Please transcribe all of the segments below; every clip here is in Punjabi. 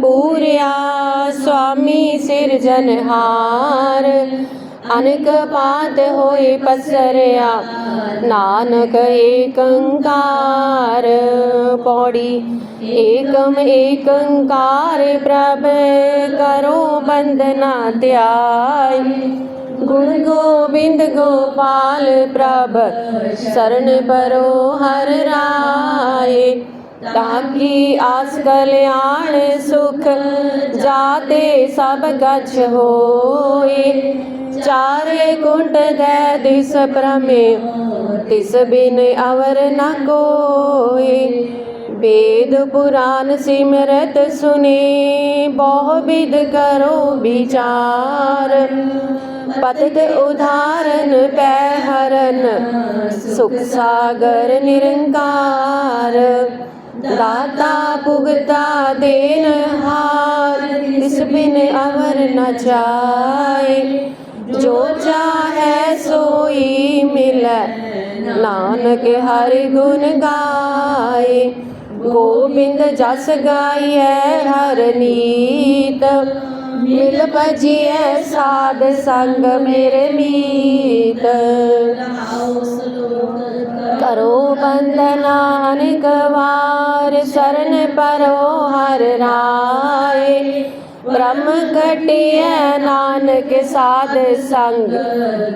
ਪੂਰਿਆ ਸੁਆਮੀ ਸਿਰਜਨਹਾਰ ਅਨਕ ਪਾਤ ਹੋਏ ਪਸਰਿਆ, ਨਾਨਕ ਏਕੰਕਾਰ। ਪੌੜੀ ਏਕਮ ਏਕੰਕਾਰ ਪ੍ਰਭ ਕਰੋ ਬੰਦਨਾ ਧਿਆਈ ਗੁਣ ਗੋਬਿੰਦ ਗੋਪਾਲ ਪ੍ਰਭ, ਸਰਨ ਪਰੋ ਹਰ ਰਾਏ। ਤਾਂ ਤਾਕੀ ਆਸ ਕਲਿਆਣ ਸੁਖ ਜਾਤੇ ਸਭ ਗਛ ਹੋਏ। ਚਾਰੇ ਕੁੰਟ ਦੇ ਦਿਸ ਪ੍ਰਮੇ ਤਿਸ ਬਿਨ ਅਵਰ ਨ ਕੋਏ। ਵੇਦ ਪੁਰਾਨ ਸਿਮਰਤ ਸੁਨੇ, ਬਹੁ ਵਿਦ ਕਰੋ ਵਿਚਾਰ। ਪਤਿਤ ਉਧਾਰਨ ਪੈ ਹਰਨ ਸੁਖ ਸਾਗਰ ਨਿਰੰਕਾਰ। ਦਾਤਾ ਭੁਗਤਾ ਦੇਨ ਹਾਰ ਤਿਸ ਬਿਨ ਅਵਰ ਨ ਜਾਏ। ਜੋ ਚਾਹੈ ਸੋਈ ਮਿਲੈ, ਨਾਨਕ ਹਰਿ ਗੁਣ ਗਾਏ। ਗੋਬਿੰਦ ਜਸ ਗਾਈਐ ਹਰ ਨੀਤ। ਮਿਲ ਭਜੀਐ ਸਾਧ ਸੰਗ ਮੇਰੇ ਮੀਤ। ਕਰੋ ਬੰਦਨਾ ਅਨੇਕ ਵਾਰ ਸਰਨ ਪਰੋ ਹਰ ਰਾਏ। ਬ੍ਰਹਮ ਕਟਿਐ ਨਾਨਕ ਸਾਧ ਸੰਗ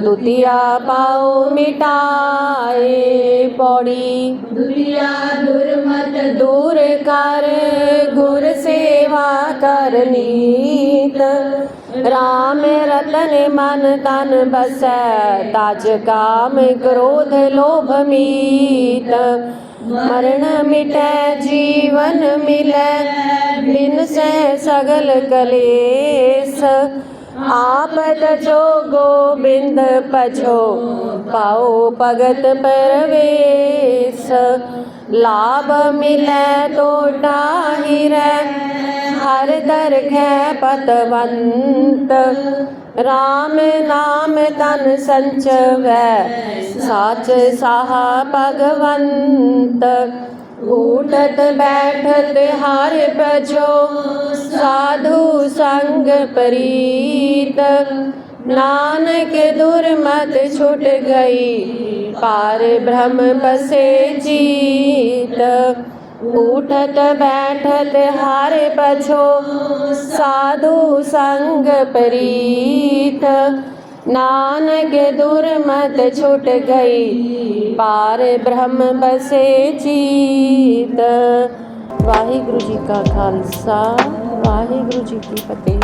ਦੁਤੀਆ ਪਾਉ ਮਿਟਾਏ। ਪੌੜੀ ਦੁਨੀਆ ਦੁਰਮਤ ਦੂਰ ਕਰ ਕਰਨੀਤ ਰਾਮ ਰਤਨ ਮਨ ਤਨ ਬਸੈ, ਤਜ ਕਾਮ ਕ੍ਰੋਧ ਲੋਭ ਮੀਤ। ਮਰਨ ਮਿਟੈ, ਜੀਵਨ ਮਿਲੈ, ਬਿਨ ਸੈ ਸਗਲ ਕਲੇਸ। ਆਪਤ ਜੋ ਗੋਬਿੰਦ ਪਛੋ ਪਾਓ ਭਗਤ ਪਰਵੇਸ। ਲਾਭ ਮਿਲੈ, ਟੋਟਾ ਹਿਰੈ ਹਰ ਦਰਖੈ ਪਤਵੰਤ। RAM ਨਾਮ ਤਨ ਸੰਚਵੈ, ਸਾਚ ਸਾਹ ਭਗਵੰਤ। ਉਠਤ ਬੈਠਤ ਹਰ ਭਜੋ, ਸਾਧੂ ਸੰਗ ਪ੍ਰੀਤ। ਨਾਨਕ ਦੁਰਮਤ ਛੁਟ ਗਈ, ਪਾਰ ਬ੍ਰਹਮ ਬਸੇ ਜੀਤ। ਉਠਤ ਬੈਠਤ ਹਰ ਪਛੋ, ਸਾਧੂ ਸੰਗ ਪ੍ਰੀਤ। ਨਾਨਕ ਦੁਰਮਤ ਛੁਟ ਗਈ, ਪਾਰ ਬ੍ਰਹਮ ਬਸੇ ਜੀਤ ਵਾਹਿਗੁਰੂ ਜੀ ਕਾ ਖਾਲਸਾ, ਵਾਹਿਗੁਰੂ ਜੀ ਕੀ ਫਤਿਹ।